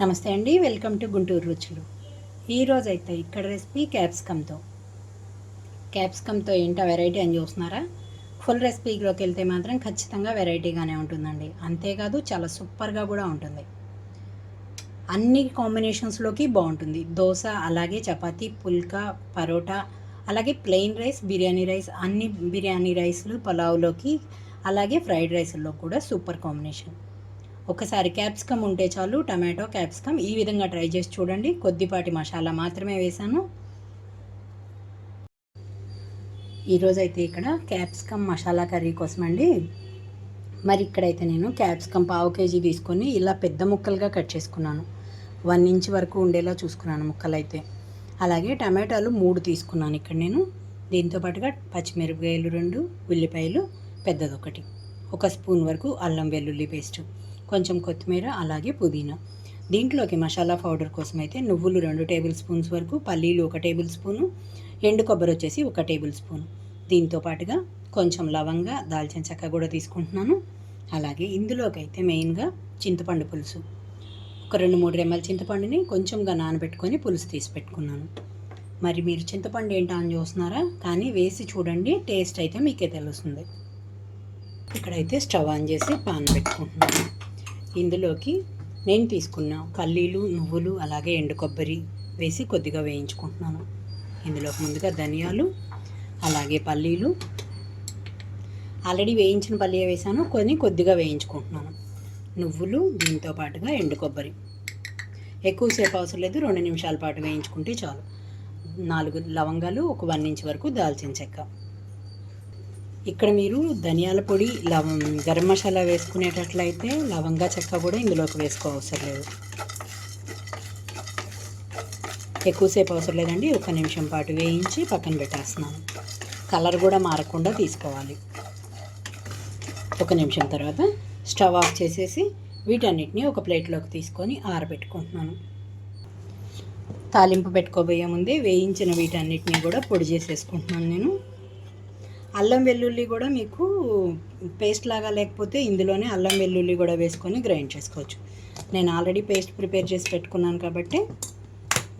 నమస్తే అండి welcome to Guntur రుచులు. ఈరోజు అయితే ఇక్కడ రెసిపీ క్యాప్సికమ్తో. క్యాప్సికమ్తో ఏంటో వెరైటీ అని చూస్తున్నారా? ఫుల్ రెసిపీలోకి వెళ్తే మాత్రం ఖచ్చితంగా వెరైటీగానే ఉంటుందండి. అంతేకాదు చాలా సూపర్గా కూడా ఉంటుంది. అన్ని కాంబినేషన్స్లోకి బాగుంటుంది. దోశ అలాగే చపాతీ పుల్కా పరోటా అలాగే ప్లెయిన్ రైస్ బిర్యానీ రైస్ అన్ని బిర్యానీ రైస్లు పలావ్లోకి అలాగే ఫ్రైడ్ రైస్లో కూడా సూపర్ కాంబినేషన్. ఒకసారి క్యాప్సికమ్ ఉంటే చాలు టమాటో క్యాప్సికమ్ ఈ విధంగా ట్రై చేసి చూడండి. కొద్దిపాటి మసాలా మాత్రమే వేసాను ఈరోజైతే ఇక్కడ క్యాప్సికమ్ మసాలా కర్రీ కోసం అండి మరి ఇక్కడైతే నేను క్యాప్సికమ్ పావు కేజీ తీసుకొని ఇలా పెద్ద ముక్కలుగా కట్ చేసుకున్నాను. వన్ ఇంచ్ వరకు ఉండేలా చూసుకున్నాను ముక్కలైతే. అలాగే టమాటాలు మూడు తీసుకున్నాను ఇక్కడ నేను. దీంతో పాటుగా పచ్చిమిరపకాయలు రెండు ఉల్లిపాయలు పెద్దదొకటి. ఒక స్పూన్ వరకు అల్లం వెల్లుల్లి పేస్ట్. కొంచెం కొత్తిమీర అలాగే పుదీనా. దీంట్లోకి మసాలా పౌడర్ కోసం అయితే నువ్వులు రెండు టేబుల్ స్పూన్స్ వరకు పల్లీలు ఒక టేబుల్ స్పూను ఎండు కొబ్బరి వచ్చేసి ఒక టేబుల్ స్పూన్. దీంతో పాటుగా కొంచెం లవంగా దాల్చిన చెక్క కూడా తీసుకుంటున్నాను. అలాగే ఇందులోకి అయితే మెయిన్గా చింతపండు పులుసు. ఒక రెండు మూడు రెమ్మల చింతపండుని కొంచెంగా నానబెట్టుకొని పులుసు తీసి పెట్టుకున్నాను. మరి మీరు చింతపండు ఏంటా అని చూస్తున్నారా? కానీ వేసి చూడండి టేస్ట్ అయితే మీకే తెలుస్తుంది. ఇక్కడైతే స్టవ్ ఆన్ చేసి పాన్ పెట్టుకుంటున్నాను. ఇందులోకి నేను తీసుకున్న పల్లీలు నువ్వులు అలాగే ఎండు కొబ్బరి వేసి కొద్దిగా వేయించుకుంటున్నాను. ఇందులోకి ముందుగా ధనియాలు అలాగే పల్లీలు. ఆల్రెడీ వేయించిన పల్లీ వేసాను కొన్ని కొద్దిగా వేయించుకుంటున్నాను. నువ్వులు దీంతో పాటుగా ఎండు కొబ్బరి. ఎక్కువసేపు అవసరం లేదు రెండు నిమిషాల పాటు వేయించుకుంటే చాలు. నాలుగు లవంగాలు ఒక వన్ ఇంచ్ వరకు దాల్చిన చెక్క. ఇక్కడ మీరు ధనియాల పొడి లవం గరం మసాలా వేసుకునేటట్లయితే లవంగా చెక్క కూడా ఇందులోకి వేసుకోవసరం లేదు. ఎక్కువసేపు అవసరం లేదండి ఒక నిమిషం పాటు వేయించి పక్కన పెట్టేస్తున్నాను. కలర్ కూడా మారకుండా తీసుకోవాలి. ఒక నిమిషం తర్వాత స్టవ్ ఆఫ్ చేసేసి వీటన్నిటిని ఒక ప్లేట్లోకి తీసుకొని ఆరబెట్టుకుంటున్నాను. తాలింపు పెట్టుకోబోయే ముందే వేయించిన వీటన్నిటిని కూడా పొడి చేసేసుకుంటున్నాను నేను. అల్లం వెల్లుల్లి కూడా మీకు పేస్ట్ లాగా లేకపోతే ఇందులోనే అల్లం వెల్లుల్లి కూడా వేసుకొని గ్రైండ్ చేసుకోవచ్చు. నేను ఆల్రెడీ పేస్ట్ ప్రిపేర్ చేసి పెట్టుకున్నాను కాబట్టి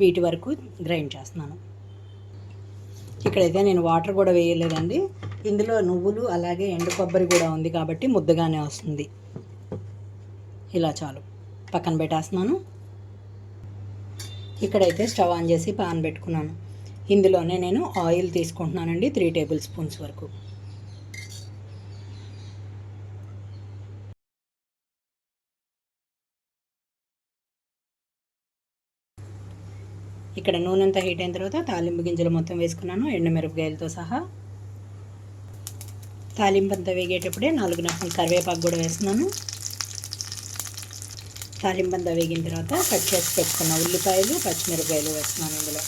వీటి వరకు గ్రైండ్ చేస్తున్నాను. ఇక్కడైతే నేను వాటర్ కూడా వేయలేదండి. ఇందులో నువ్వులు అలాగే ఎండు కొబ్బరి కూడా ఉంది కాబట్టి ముద్దగానే వస్తుంది. ఇలా చాలు. పక్కన పెట్టేస్తున్నాను. ఇక్కడైతే స్టవ్ ఆన్ చేసి పాన్ పెట్టుకున్నాను. ఇందులోనే నేను ఆయిల్ తీసుకుంటున్నానండి త్రీ టేబుల్ స్పూన్స్ వరకు. ఇక్కడ నూనె అంతా హీట్ అయిన తర్వాత తాలింపు గింజలు మొత్తం వేసుకున్నాను ఎండుమిరపకాయలతో సహా. తాలింపు అంతా వేగేటప్పుడే నాలుగు నక్కలు కరివేపాకు కూడా వేస్తున్నాను. తాలింపు అంతా వేగిన తర్వాత కట్ చేసి పెట్టుకున్న ఉల్లిపాయలు పచ్చిమిరపకాయలు వేస్తున్నాను ఇందులో.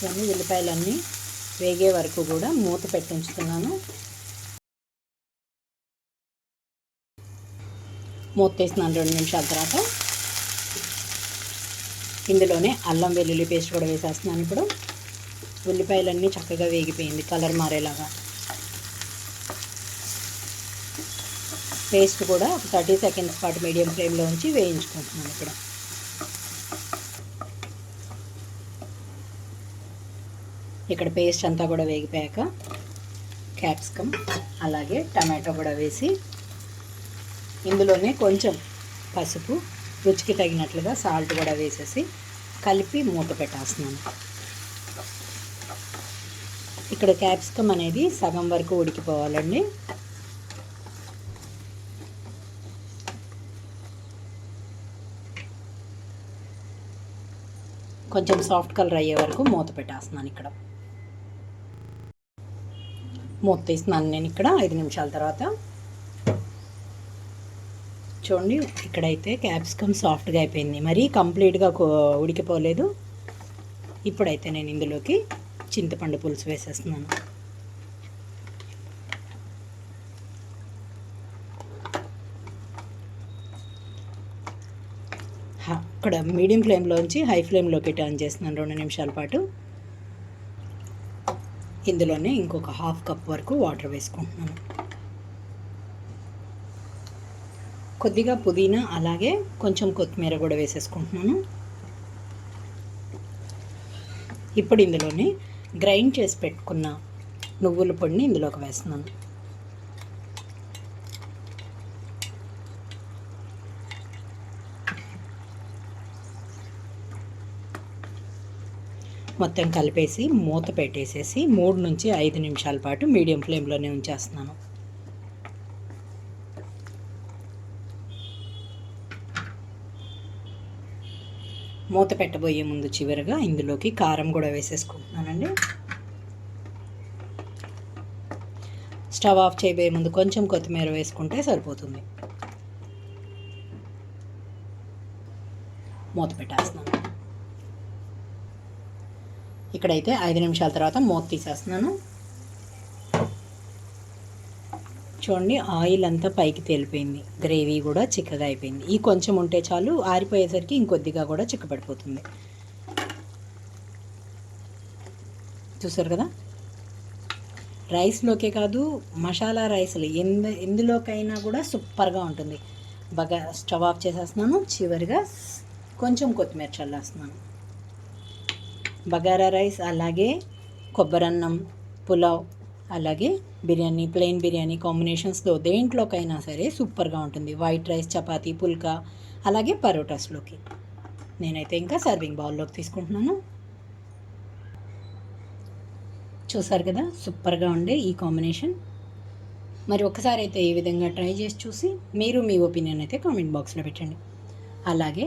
ఇవన్నీ ఉల్లిపాయలన్నీ వేగే వరకు కూడా మూత పెట్టి ఉంచుతున్నాను మూత తీసినాను రెండు నిమిషాల తర్వాత. ఇందులోనే అల్లం వెల్లుల్లి పేస్ట్ కూడా వేసేస్తున్నాను ఇప్పుడు. ఉల్లిపాయలన్నీ చక్కగా వేగిపోయింది కలర్ మారేలాగా. పేస్ట్ కూడా ఒక థర్టీ సెకండ్స్ పాటు మీడియం ఫ్లేమ్లో ఉంచి వేయించుకుంటున్నాను ఇక్కడ ఇక్కడ పేస్ట్ అంతా కూడా వేగిపోయాక క్యాప్సికమ్ అలాగే టమాటో కూడా వేసి ఇందులోనే కొంచెం పసుపు రుచికి తగినట్లుగా సాల్ట్ కూడా వేసేసి కలిపి మూత పెట్టేస్తున్నాను. ఇక్కడ క్యాప్సికమ్ అనేది సగం వరకు ఉడికిపోవాలండి. కొంచెం సాఫ్ట్ కలర్ అయ్యే వరకు మూత పెట్టేస్తున్నాను ఇక్కడ. మూత తీస్తున్నాను నేను ఇక్కడ ఐదు నిమిషాల తర్వాత. చూడండి ఇక్కడైతే క్యాప్సికమ్ సాఫ్ట్గా అయిపోయింది. మరీ కంప్లీట్గా ఉడికిపోలేదు. ఇప్పుడైతే నేను ఇందులోకి చింతపండు పులుసు వేసేస్తున్నాను. ఇక్కడ మీడియం ఫ్లేమ్లోంచి హై ఫ్లేమ్లోకి టర్న్ చేస్తున్నాను రెండు నిమిషాల పాటు. ఇందులోనే ఇంకొక హాఫ్ కప్ వరకు వాటర్ వేసుకుంటున్నాను. కొద్దిగా పుదీనా అలాగే కొంచెం కొత్తిమీర కూడా వేసేసుకుంటున్నాను. ఇప్పుడు ఇందులోనే గ్రైండ్ చేసి పెట్టుకున్న నువ్వుల పొడిని ఇందులోకి వేస్తున్నాను. మొత్తం కలిపేసి మూత పెట్టేసేసి మూడు నుంచి ఐదు నిమిషాల పాటు మీడియం ఫ్లేమ్లోనే ఉంచేస్తున్నాను. మూత పెట్టబోయే ముందు చివరిగా ఇందులోకి కారం కూడా వేసేసుకుంటున్నానండి. స్టవ్ ఆఫ్ చేయబోయే ముందు కొంచెం కొత్తిమీర వేసుకుంటే సరిపోతుంది. మూత పెట్టేస్తున్నాను. ఇక్కడైతే ఐదు నిమిషాల తర్వాత మూత తీసేస్తున్నాను. చూడండి ఆయిల్ అంతా పైకి తేలిపోయింది. గ్రేవీ కూడా చిక్కగా అయిపోయింది. ఈ కొంచెం ఉంటే చాలు ఆరిపోయేసరికి ఇంకొద్దిగా కూడా చిక్కబడిపోతుంది. చూసారు కదా? రైస్లోకే కాదు మసాలా రైస్లు ఎందు ఎందులోకైనా కూడా సూపర్గా ఉంటుంది. బాగా స్టవ్ ఆఫ్ చేసేస్తున్నాను. చివరిగా కొంచెం కొత్తిమీర చల్లేస్తున్నాను. బగారా రైస్ అలాగే కొబ్బరన్నం పులావ్ అలాగే బిర్యానీ ప్లెయిన్ బిర్యానీ కాంబినేషన్స్లో దేంట్లోకైనా సరే సూపర్గా ఉంటుంది. వైట్ రైస్ చపాతీ పుల్కా అలాగే పరోటాస్లోకి. నేనైతే ఇంకా సర్వింగ్ బౌల్లోకి తీసుకుంటున్నాను. చూసారు కదా సూపర్గా ఉండే ఈ కాంబినేషన్. మరి ఒకసారి అయితే ఈ విధంగా ట్రై చేసి చూసి మీరు మీ ఒపీనియన్ అయితే కామెంట్ బాక్స్లో పెట్టండి. అలాగే